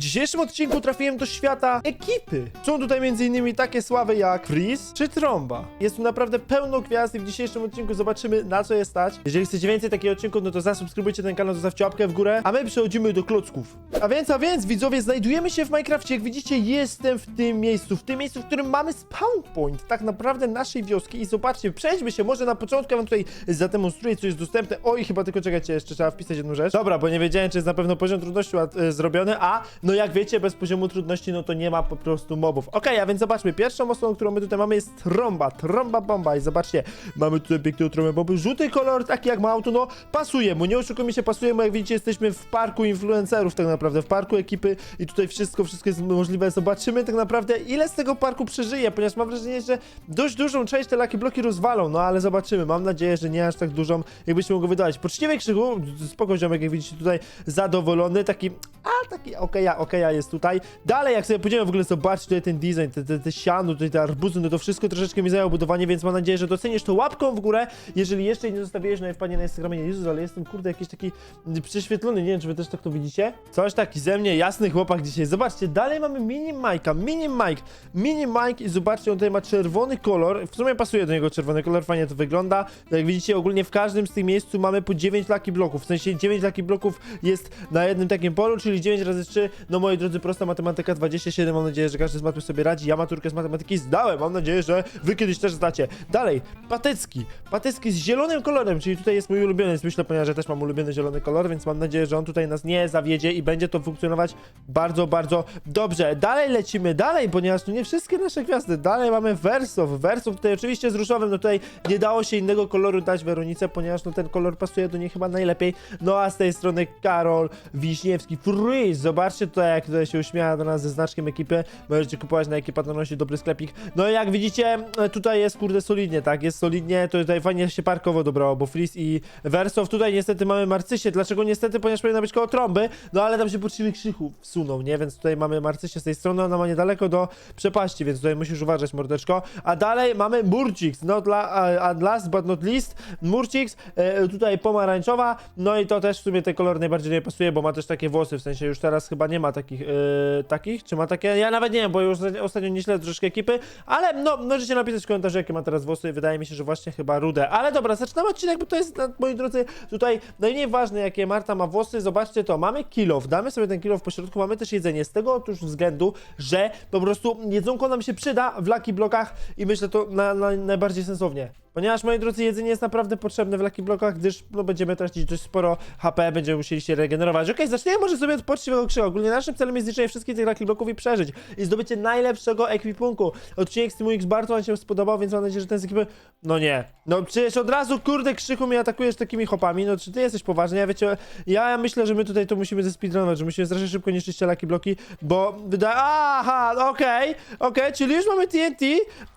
W dzisiejszym odcinku trafiłem do świata ekipy. Są tutaj m.in. takie sławy jak Freeze czy Tromba. Jest tu naprawdę pełno gwiazd i w dzisiejszym odcinku zobaczymy na co je stać. Jeżeli chcecie więcej takich odcinków, no to zasubskrybujcie ten kanał, zostawcie łapkę w górę, a my przechodzimy do klocków. A więc, a więc, widzowie, znajdujemy się w Minecrafcie. Jak widzicie, jestem w tym miejscu, w tym miejscu, w którym mamy spawn point tak naprawdę naszej wioski i zobaczcie, przejdźmy się, może na początku ja wam tutaj zademonstruję, co jest dostępne. Oj, chyba tylko czekajcie, jeszcze trzeba wpisać jedną rzecz. Dobra, bo nie wiedziałem, czy jest na pewno poziom trudności e, zrobiony, a no jak wiecie, bez poziomu trudności, no to nie ma po prostu mobów. Okej, a więc zobaczmy, pierwszą osobą, którą my tutaj mamy jest trąba, trąba bomba. I zobaczcie, mamy tutaj piękną trąbę bomby, żółty kolor, taki jak ma auto, no pasuje mu, nie oszukujmy się, pasuje mu, jak widzicie, jesteśmy w parku influencerów tak naprawdę, w parku ekipy. I tutaj wszystko, wszystko jest możliwe, zobaczymy tak naprawdę, ile z tego parku przeżyje, ponieważ mam wrażenie, że dość dużą część te laki bloki rozwalą, no ale zobaczymy, mam nadzieję, że nie aż tak dużą, jakbyśmy mogli wydawać. Poczciwy krzyku, spoko ziomek, jak widzicie tutaj zadowolony, taki, a taki okeja, okeja jest tutaj. Dalej, jak sobie pójdziemy w ogóle zobaczyć tutaj ten design, te, te, te siano, tutaj te arbuzy, no to wszystko troszeczkę mi zajęło budowanie, więc mam nadzieję, że docenisz to łapką w górę. Jeżeli jeszcze nie zostawiłeś, no i wpadnie na Instagramie, Jezus, ale jestem kurde jakiś taki mm, prześwietlony, nie wiem, czy wy też tak to widzicie. Coś taki ze mnie, jasny chłopak dzisiaj. Zobaczcie, dalej mamy mini Mike'a, mini Mike, mini Mike i zobaczcie, on tutaj ma czerwony kolor, w sumie pasuje do niego czerwony kolor, fajnie to wygląda. Tak jak widzicie, ogólnie w każdym z tych miejsc mamy po 9 laki bloków, w sensie 9 laki bloków jest na jednym takim polu, czyli 9 razy 3, no moi drodzy, prosta matematyka 27, mam nadzieję, że każdy z matmy sobie radzi. Ja maturkę z matematyki zdałem, mam nadzieję, że wy kiedyś też zdacie. Dalej, patycki, patycki z zielonym kolorem, czyli tutaj jest mój ulubiony, myślę, ponieważ ja też mam ulubiony zielony kolor, więc mam nadzieję, że on tutaj nas nie zawiedzie i będzie to funkcjonować bardzo, bardzo dobrze. Dalej lecimy, dalej, ponieważ tu nie wszystkie nasze gwiazdy, dalej mamy Wersow, Wersow tutaj oczywiście z różowym, no tutaj nie dało się innego koloru dać Weronice, ponieważ no ten kolor pasuje do niej chyba najlepiej, no a z tej strony Karol Wiśniewski, Freeze, zobaczcie tutaj jak tutaj się uśmiecha do nas ze znaczkiem ekipy, możecie kupować na ekipa, to nosi dobry sklepik, no i jak widzicie, tutaj jest kurde solidnie, tak, jest solidnie, to tutaj fajnie się parkowo dobrało, bo Freeze i Wersow, tutaj niestety mamy Marcysię, dlaczego niestety, ponieważ powinna być koło trąby, no ale tam się poczciwy krzychu wsunął, nie, więc tutaj mamy Marcysię z tej strony, ona ma niedaleko do przepaści, więc tutaj musisz uważać, mordeczko, a dalej mamy Murcix, not la, a, a last but not least, Murcix, e, tutaj pomarańczowa, no i to też w sumie ten kolor najbardziej nie pasuje, bo ma też takie włosy, w sensie już teraz chyba nie ma takich, e, takich, czy ma takie, ja nawet nie wiem, bo już ostatnio- nie śledzę troszkę ekipy, ale no, możecie napisać w komentarzu, jakie ma teraz włosy, wydaje mi się, że właśnie chyba rude, ale dobra, zaczynamy odcinek, bo to jest, moi drodzy, tutaj najmniej ważne, jakie Marta ma włosy, zobaczcie to, mamy kilof, damy sobie ten kilof po środku, mamy też jedzenie, z tego otóż względu, że po prostu jedzonko nam się przyda w Lucky Blokach i myślę to na, na, najbardziej sensownie. Ponieważ, moi drodzy, jedzenie jest naprawdę potrzebne w Lucky Blokach, gdyż no, będziemy tracić dość sporo HP, będziemy musieli się regenerować. Okej, zaczniemy może sobie od poczciwego krzyka. Ogólnie naszym celem jest zniszczenie wszystkich tych Lucky Bloków i przeżyć. I zdobycie najlepszego ekwipunku. Odcinek z Teamu X bardzo wam się spodobał, więc mam nadzieję, że ten z ekipy... No nie. No przecież od razu, kurde, krzyku mnie atakujesz takimi hopami. No czy ty jesteś poważny? Ja wiecie, ja myślę, że my tutaj to musimy zespeedrunować, że musimy strasznie szybko niszczyć te Lucky Bloki, bo wydaje... Aha, okej, okej, czyli już mamy TNT.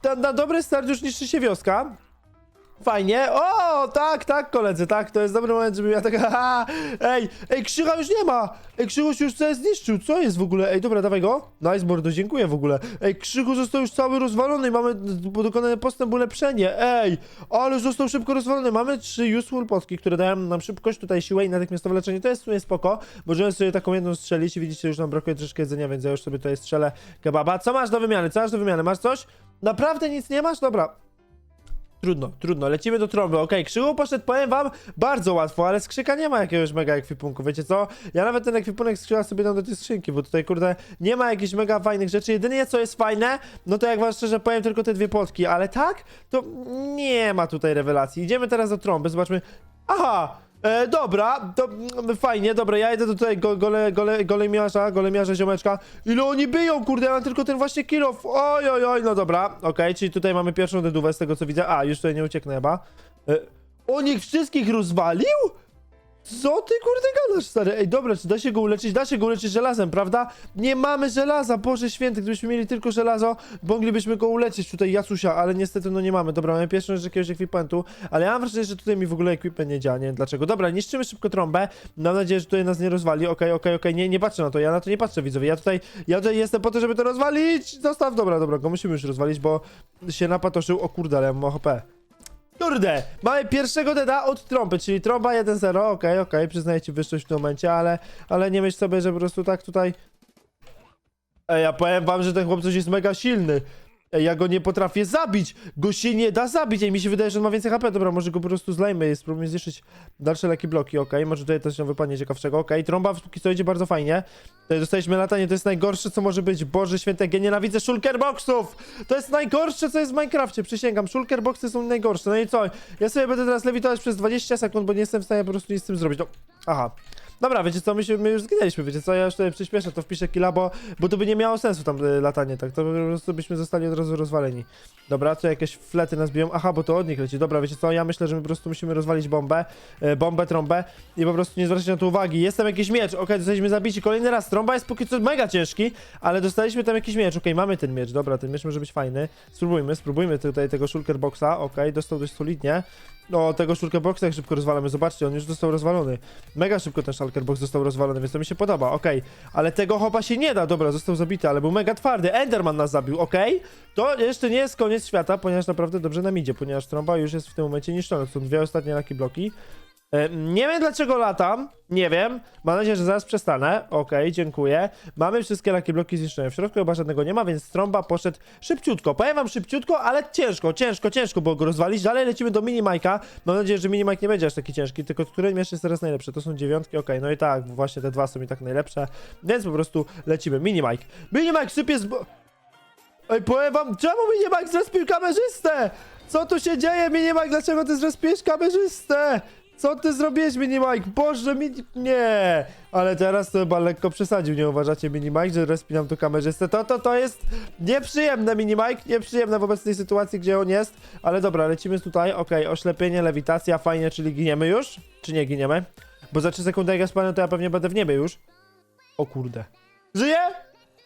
Ta, na dobry start już niszczy się wioska. Fajnie. O, tak, tak, koledzy, tak, to jest dobry moment, żeby ja tak. Haha, ej, ej, krzycha już nie ma! Ej, krzychu się już coś zniszczył, co jest w ogóle? Ej, dobra, dawaj go. Nice, mordo, dziękuję w ogóle. Ej, krzychu został już cały rozwalony mamy dokonane postęp, ulepszenie. Ej, ale został szybko rozwalony. Mamy trzy useful potki, które dają nam szybkość, tutaj siłę i natychmiastowe leczenie. To jest w sumie spoko. Możemy sobie taką jedną strzelić i widzicie, już nam brakuje troszkę jedzenia, więc ja już sobie tutaj strzelę kebaba. Co masz do wymiany? Co masz do wymiany? Masz coś? Naprawdę nic nie masz? Dobra. Trudno, trudno, lecimy do trąby. Okej, Krzyku poszedł, powiem wam, bardzo łatwo, ale skrzyka nie ma jakiegoś mega ekwipunku, wiecie co? Ja nawet ten ekwipunek skrzyka sobie dam do tej skrzynki, bo tutaj, kurde, nie ma jakichś mega fajnych rzeczy. Jedynie co jest fajne, no to jak wam szczerze powiem, tylko te dwie potki, ale tak, to nie ma tutaj rewelacji. Idziemy teraz do trąby, zobaczmy. Aha! E, dobra, to mm, fajnie, dobra, ja idę do tutaj go, gole, gole, golemiarza, golemiarza ziomeczka. Ile oni biją, kurde, ja mam tylko ten właśnie kilof. Oj, oj, oj, no dobra, okej, czyli tutaj mamy pierwszą dedówę z tego co widzę. A, już tutaj nie ucieknę chyba. E, on ich wszystkich rozwalił? Co ty kurde gadasz, stary? Ej, dobra, czy da się go uleczyć? Da się go uleczyć żelazem, prawda? Nie mamy żelaza, Boże święty, gdybyśmy mieli tylko żelazo, moglibyśmy go uleczyć tutaj, Jacusia, ale niestety no nie mamy. Dobra, mamy pierwszą rzecz jakiegoś ekwipunku, ale ja mam wrażenie, że tutaj mi w ogóle equipment nie działa, nie wiem dlaczego. Dobra, niszczymy szybko trąbę, mam nadzieję, że tutaj nas nie rozwali, okej, okej, okej, nie, nie patrzę na to, ja na to nie patrzę, widzowie, ja tutaj, ja tutaj jestem po to, żeby to rozwalić! Zostaw, dobra, dobra, go musimy już rozwalić, bo się napatoszył, o kurde, ale ja mam HP. Kurde, mamy pierwszego deda od trąby, czyli trąba 1-0, okej, okej, przyznaję ci wyższość w tym momencie, ale, ale nie myśl sobie, że po prostu tak tutaj Ej, ja powiem wam, że ten chłopczyk jest mega silny. Ja go nie potrafię zabić. Go się nie da zabić. Ej, mi się wydaje, że on ma więcej HP. Dobra, może go po prostu zlejmy. Spróbujmy zniszczyć dalsze leki bloki, okej. Może tutaj też się wypadnie ciekawszego, okej. Trąba póki co idzie bardzo fajnie. Tutaj dostaliśmy latanie, to jest najgorsze, co może być. Boże święte, ja nienawidzę shulkerboxów! To jest najgorsze, co jest w Minecrafcie, przysięgam. Shulkerboxy są najgorsze. No i co? Ja sobie będę teraz lewitować przez 20 sekund, bo nie jestem w stanie po prostu nic z tym zrobić. No, aha. Dobra, wiecie co, my, się, my już zginęliśmy, wiecie co, ja już tutaj przyspieszę, to wpiszę killa, bo, bo to by nie miało sensu tam y, latanie, tak, to po prostu byśmy zostali od razu rozwaleni. Dobra, tu jakieś flety nas biją, aha, bo to od nich leci, dobra, wiecie co, ja myślę, że my po prostu musimy rozwalić bombę, y, bombę, trąbę i po prostu nie zwracać na to uwagi. Jest tam jakiś miecz, okej, zostaliśmy zabici kolejny raz, trąba jest póki co mega ciężki, ale dostaliśmy tam jakiś miecz, okej, mamy ten miecz, dobra, ten miecz może być fajny, spróbujmy, spróbujmy tutaj tego shulker boxa, okej, dostał dość solidnie, no, tego shulker boxa jak szybko rozwalamy, zobaczcie, on już został rozwalony. Mega szybko ten shulker box został rozwalony, więc to mi się podoba, okej. Ale tego chopa się nie da, dobra, został zabity, ale był mega twardy. Enderman nas zabił, okej? To jeszcze nie jest koniec świata, ponieważ naprawdę dobrze nam idzie, ponieważ trąba już jest w tym momencie niszczona. To są dwie ostatnie laki bloki. E, Nie wiem dlaczego latam, nie wiem. Mam nadzieję, że zaraz przestanę. Okej, dziękuję. Mamy wszystkie laki bloki zniszczone. W środku chyba żadnego nie ma, więc trąba poszedł szybciutko. Powiem wam szybciutko, ale ciężko, ciężko, ciężko było go rozwalić. Dalej lecimy do mini Majka. Mam nadzieję, że mini Mike nie będzie aż taki ciężki, tylko który miecz jest teraz najlepszy? To są dziewiątki, okej, no i tak, właśnie te dwa są i tak najlepsze. Więc po prostu lecimy. Mini Mike. Mini Mike sypie z... Ej, powiem wam, czemu Mini Mike zrespił kamerzystę? Co tu się dzieje, Mini Mike? Dlaczego ty zrespiłeś kamerzystę? Co ty zrobiłeś, Mini Mike? Boże, mini... Nie! Ale teraz to chyba lekko przesadził, nie uważacie, Mini Mike, że respi nam tu kamerzystę? To, to, to jest nieprzyjemne, Mini Mike, nieprzyjemne wobec tej sytuacji, gdzie on jest. Ale dobra, lecimy tutaj, okej, oślepienie, lewitacja, fajnie, czyli giniemy już? Czy nie giniemy? Bo za 3 sekundy jak ja spadnę, to ja pewnie będę w niebie już. O kurde. Żyje?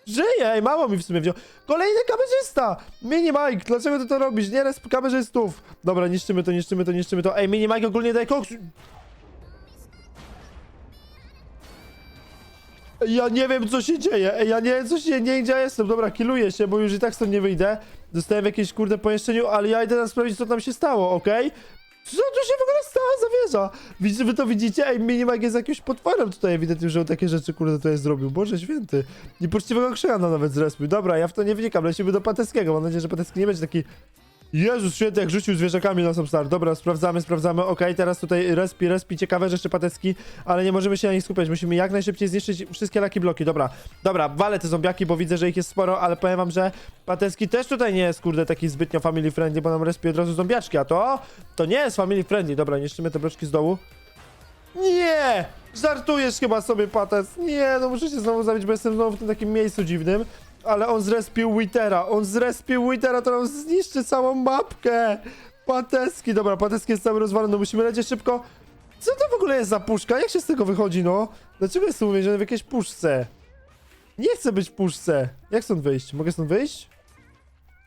Żyje! Ej, mało mi w sumie wziął. Kolejny kamerzysta! Mini Mike, dlaczego ty to robisz? Nie resp kamerzystów! Dobra, niszczymy to, niszczymy to, niszczymy to. Ej, Mini Mike ogólnie daje koks. Ja nie wiem, co się dzieje. Ej, ja nie wiem, co się dzieje. Nie ja jestem. Dobra, killuję się, bo już i tak stąd nie wyjdę. Zostałem w jakimś kurde pomieszczeniu, ale ja idę tam sprawdzić, co tam się stało, okej? Co tu się w ogóle stała za wieża? Widzicie, wy to widzicie? Ej, Minimag jest jakimś potworem tutaj ewidentnie, że on takie rzeczy kurde tutaj zrobił. Boże święty. Niepoczciwego krzyka nam nawet zrespił. Dobra, ja w to nie wnikam, lecimy do Pateskiego. Mam nadzieję, że Pateski nie będzie taki... Jezus święty, jak rzucił zwierzakami na sam start. Dobra, sprawdzamy, sprawdzamy. Okej, teraz tutaj respi, respi, ciekawe rzeczy Patecki, ale nie możemy się na nich skupiać. Musimy jak najszybciej zniszczyć wszystkie laki bloki. Dobra, dobra, walę te zombiaki, bo widzę, że ich jest sporo, ale powiem wam, że Patecki też tutaj nie jest, kurde, taki zbytnio family friendly, bo nam respi od razu zombiaczki, a to, to nie jest family friendly. Dobra, niszczymy te bloczki z dołu. Nie! Żartujesz chyba sobie, Pates. Nie, no muszę się znowu zabić, bo jestem znowu w tym takim miejscu dziwnym. Ale on zrespił Witera. On zrespił Witera, to nam zniszczy całą mapkę. Pateski, dobra, Pateski jest cały rozwalony, no musimy lecieć szybko. Co to w ogóle jest za puszka? Jak się z tego wychodzi, no? Dlaczego jestem uwięziony w jakiejś puszce? Nie chcę być w puszce. Jak stąd wyjść? Mogę stąd wyjść?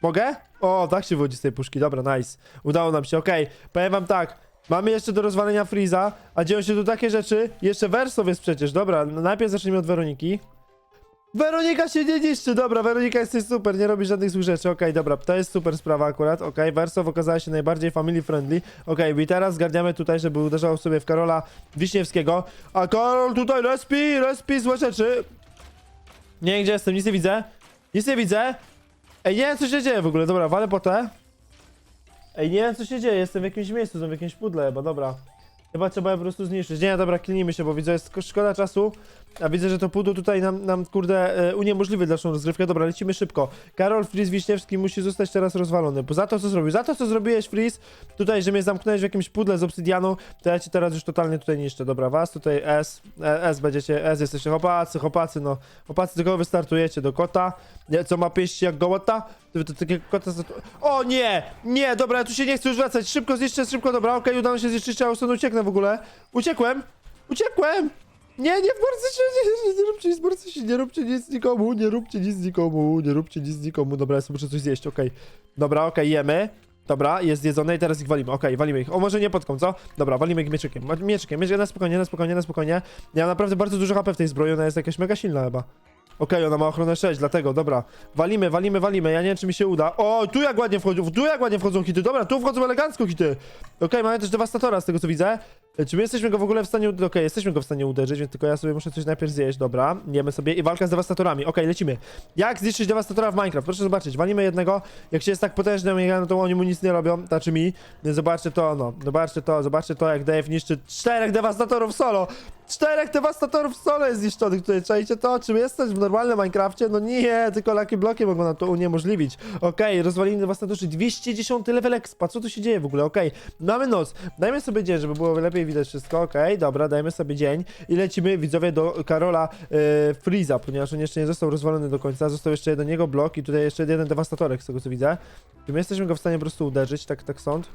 Mogę? O, tak się wychodzi z tej puszki, dobra, nice. Udało nam się, okej. Powiem wam tak, mamy jeszcze do rozwalenia Freeza, a dzieją się tu takie rzeczy. Jeszcze Wersow jest przecież, dobra, najpierw zacznijmy od Weroniki. Weronika się nie niszczy, dobra, Weronika jesteś super, nie robisz żadnych złych rzeczy, okej, dobra, to jest super sprawa akurat, okej, Wersow okazała się najbardziej family friendly, okej, i teraz zgarniamy tutaj, żeby uderzał sobie w Karola Wiśniewskiego, a Karol tutaj respi, respi złe rzeczy. Nie gdzie jestem, nic nie widzę, nic nie widzę, Ej, nie wiem co się dzieje w ogóle, dobra, walę po te. Ej, nie wiem co się dzieje, jestem w jakimś miejscu, są w jakimś pudle chyba, dobra. Chyba trzeba je po prostu zniszczyć. Nie, dobra, klnijmy się, bo widzę, jest szko- szkoda czasu. A widzę, że to pudło tutaj nam, nam kurde, e, uniemożliwi dalszą rozgrywkę. Dobra, lecimy szybko. Karol Fris Wiśniewski musi zostać teraz rozwalony. Bo za to, co zrobił, za to, co zrobiłeś, Fris, tutaj, że mnie zamknąłeś w jakimś pudle z obsydianu, to ja cię teraz już totalnie tutaj niszczę. Dobra, was tutaj S, e, S będziecie, S jesteście chłopacy, chłopacy, no. Chłopacy, tylko wystartujecie do kota, co ma pięści jak gołota. To, to, takie kota... O nie! Nie, dobra, ja tu się nie chcę już wracać. Szybko zniszczę, szybko, dobra, okej, udało się zniszczyć, a stąd ucieknę w ogóle. Uciekłem! Uciekłem! Nie, nie w Barcysie, nie, nie, nie róbcie nic w Barcysie, nie róbcie nic nikomu, nie róbcie nic nikomu, nie róbcie nic nikomu. Dobra, ja sobie muszę coś zjeść, okej. Dobra, okej, jemy. Dobra, jest jedzone i teraz ich walimy, okej, walimy ich. O, może nie podką, co? Dobra, walimy ich mieczykiem, mieczykiem, mieczykiem, na spokojnie, na spokojnie, na spokojnie. Ja mam naprawdę bardzo dużo HP w tej zbroi, ona jest jakaś mega silna chyba. Okej, ona ma ochronę 6, dlatego, dobra. Walimy, walimy, walimy, ja nie wiem, czy mi się uda. O, tu jak ładnie wchodzą, tu jak ładnie wchodzą hity, dobra, tu wchodzą elegancko hity. Okej, mamy też dewastatora, z tego co widzę. Czy my jesteśmy go w ogóle w stanie... Okej, jesteśmy go w stanie uderzyć, więc tylko ja sobie muszę coś najpierw zjeść, dobra. Jemy sobie i walka z dewastatorami. Okej, lecimy. Jak zniszczyć dewastatora w Minecraft? Proszę zobaczyć, walimy jednego. Jak się jest tak potężnym, no to oni mu nic nie robią, znaczy mi. Zobaczcie to, no. Zobaczcie to, zobaczcie to, jak Dave niszczy czterech dewastatorów solo. Czterech dewastatorów solo jest zniszczonych tutaj, czajcie to? Czy jesteś w normalnym Minecrafcie? No nie, tylko Lucky Bloki mogą nam to uniemożliwić. Okej, rozwalili dewastatorzy, 210 level expa, co tu się dzieje w ogóle? Okej, mamy noc, dajmy sobie dzień, żeby było lepiej widać wszystko, okej, dobra, dajmy sobie dzień i lecimy, widzowie, do Karola e, Freeza, ponieważ on jeszcze nie został rozwalony do końca, został jeszcze jeden jego blok i tutaj jeszcze jeden dewastatorek, z tego co widzę. Czy my jesteśmy go w stanie po prostu uderzyć, tak, tak sąd?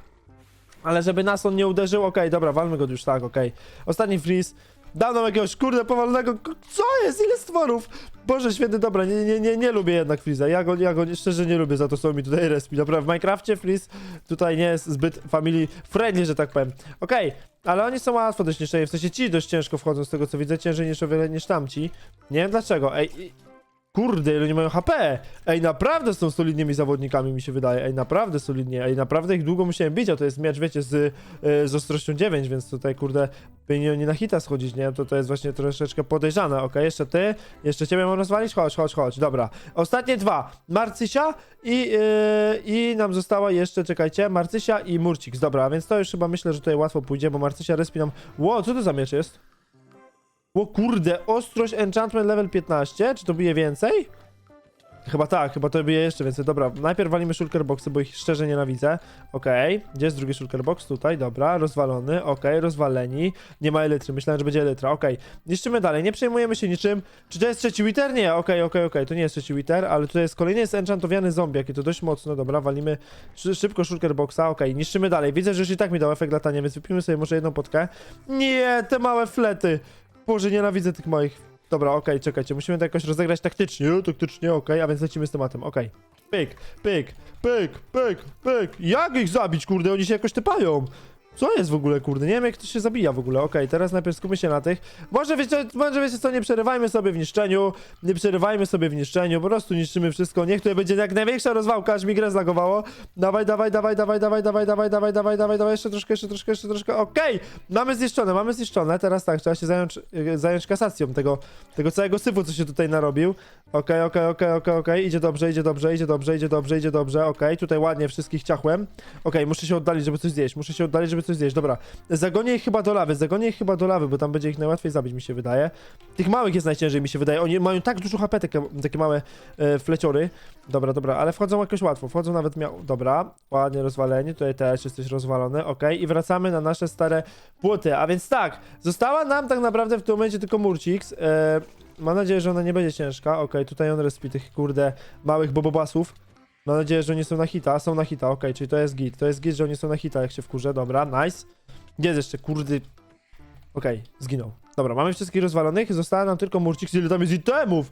Ale żeby nas on nie uderzył, okej, dobra, walmy go już tak, okej. Ostatni freeze. Dał nam jakiegoś kurde powalonego. Co jest? Ile stworów? Boże święty, dobra, nie, nie, nie, nie lubię jednak Freeza. Ja go, ja go szczerze nie lubię, za to są mi tutaj respi. Dobra, w Minecrafcie Freeze tutaj nie jest zbyt family friendly, że tak powiem. Okej, ale oni są łatwo do zniszczenia, w sensie ci dość ciężko wchodzą z tego co widzę, ciężej niż o wiele niż tamci. Nie wiem dlaczego, ej... Kurde, ile nie mają HP! Ej, naprawdę są solidnymi zawodnikami, mi się wydaje. Ej, naprawdę solidnie. Ej, naprawdę ich długo musiałem bić, a to jest miecz, wiecie, z, y, z ostrością 9, więc tutaj, kurde, powinien nie na hita schodzić, nie? To to jest właśnie troszeczkę podejrzane. Okej, jeszcze ty, jeszcze ciebie mam rozwalić? Chodź, chodź, chodź. Dobra. Ostatnie dwa. Marcysia i, yy, i nam została jeszcze, czekajcie, Marcysia i Murcik. Dobra, więc to już chyba myślę, że tutaj łatwo pójdzie, bo Marcysia respi nam... Ło, co to za miecz jest? O kurde, ostrość enchantment level 15, czy to bije więcej? Chyba tak, chyba to bije jeszcze więcej. Dobra, najpierw walimy shulker boxy, bo ich szczerze nienawidzę. Okej, gdzie jest drugi shulker box? Tutaj, dobra, rozwalony, okej, rozwaleni. Nie ma elitry, myślałem, że będzie elitra, okej. Niszczymy dalej, nie przejmujemy się niczym. Czy to jest trzeci witer? Nie, okej, okej, okej, to nie jest trzeci witer, ale tutaj jest kolejny jest enchantowiany zombie, i to dość mocno, dobra, walimy szy szybko shulker boxa, okej, niszczymy dalej. Widzę, że już i tak mi dał efekt latania, więc wypijmy sobie może jedną potkę. Nie, te małe flety. Boże, nienawidzę tych moich. Dobra, okej, czekajcie, musimy to jakoś rozegrać taktycznie, taktycznie, okej, a więc lecimy z tematem, okej. Pyk, pyk, pyk, pyk, pyk. Jak ich zabić, kurde, oni się jakoś typają. Co jest w ogóle, kurde? Nie wiem, jak to się zabija w ogóle. Okej, teraz najpierw skupmy się na tych. Może wiecie, może wiecie co, nie przerywajmy sobie w niszczeniu. Nie przerywajmy sobie w niszczeniu, po prostu niszczymy wszystko. Niech tutaj będzie jak największa rozwałka, aż mi grę zlagowało. Dawaj, dawaj, dawaj, dawaj, dawaj, dawaj, dawaj, dawaj, dawaj, dawaj, dawaj, jeszcze troszkę, jeszcze troszkę, jeszcze troszkę. Okej, mamy zniszczone, mamy zniszczone. Teraz tak, trzeba się zająć, y, zająć kasacją tego, tego całego syfu, co się tutaj narobił. Okej, okej, okej, okej, okej, idzie dobrze, idzie dobrze, idzie dobrze, idzie dobrze, idzie dobrze, okej, tutaj ładnie wszystkich ciachłem. Okej, muszę się oddalić, żeby coś zjeść, muszę się oddalić, żeby coś zjeść, dobra. Zagonię ich chyba do lawy, zagonię ich chyba do lawy, bo tam będzie ich najłatwiej zabić, mi się wydaje. Tych małych jest najciężej, mi się wydaje, oni mają tak dużo HP, takie, takie małe e, fleciory. Dobra, dobra, ale wchodzą jakoś łatwo, wchodzą nawet miał... Dobra, ładnie rozwaleni, tutaj też jesteś rozwalony, okej, i wracamy na nasze stare płoty, a więc tak, została nam tak naprawdę w tym momencie tylko Murcix, e, Mam nadzieję, że ona nie będzie ciężka. Okej, tutaj on respi tych kurde małych bobobasów. Mam nadzieję, że oni są na hita. Są na hita, okej, czyli to jest git. To jest git, że oni są na hita, jak się wkurzę. Dobra, nice. Jest jeszcze, kurdy... Okej, zginął. Dobra, mamy wszystkich rozwalonych. Została nam tylko Murcik, ile tam jest itemów!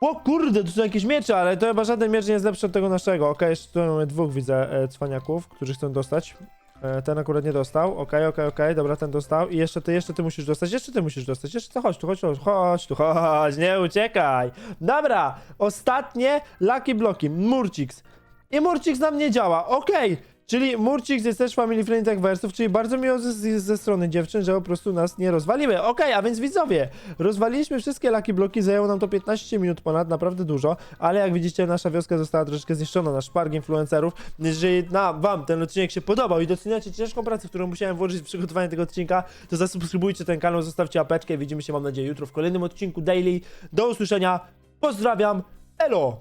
O kurde, tu są jakieś miecze, ale to chyba żaden miecz nie jest lepszy od tego naszego. Okej, jeszcze tu mamy dwóch, widzę, e, cwaniaków, którzy chcą dostać. E, ten akurat nie dostał. Okej, okej, okej, dobra, ten dostał. I jeszcze ty, jeszcze ty musisz dostać, jeszcze ty musisz dostać. Jeszcze to chodź tu, chodź tu, chodź tu, chodź, nie uciekaj. Dobra, ostatnie Lucky Bloki, Murcix. I Murcix nam nie działa, okej. Czyli Murcix jest też family friendly jak wersów, czyli bardzo miło ze, ze strony dziewczyn, że po prostu nas nie rozwaliły. Okej, a więc widzowie, rozwaliliśmy wszystkie Lucky Bloki, zajęło nam to 15 minut ponad, naprawdę dużo, ale jak widzicie nasza wioska została troszeczkę zniszczona, nasz park influencerów. Jeżeli na wam ten odcinek się podobał i doceniacie ciężką pracę, którą musiałem włożyć w przygotowanie tego odcinka, to zasubskrybujcie ten kanał, zostawcie apeczkę i widzimy się mam nadzieję jutro w kolejnym odcinku Daily. Do usłyszenia, pozdrawiam, elo!